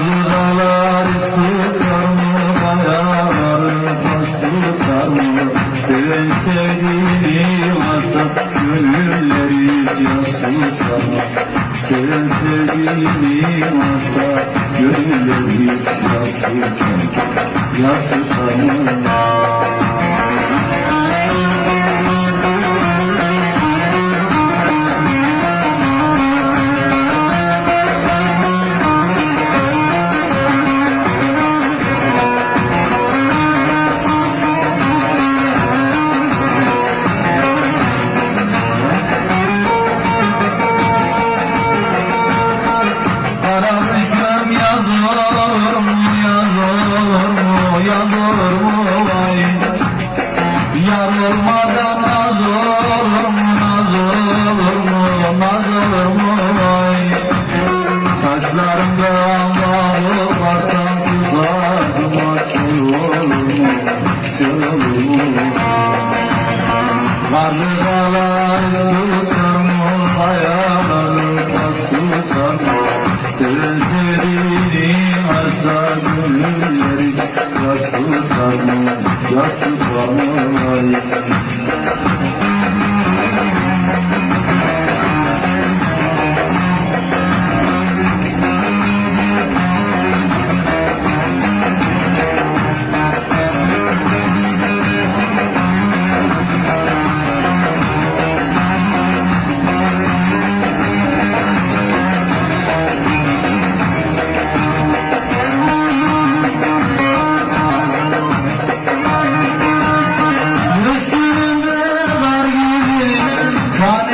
dağlar tutar mı? Kayaları taş tutar mı? Seven sevdiğini varsa gönülleri tutar mı? Seven sevdiğini varsa gönülleri tutar mı? Yas tutar mı? Olur mu vay Yar olmadan naz olur. Mu, naz Saçlarımdan bağlı varsan susardım açıl olur mu, sil olur mu Varlı dağlar tutar mı, Mı, yas tutar mı Father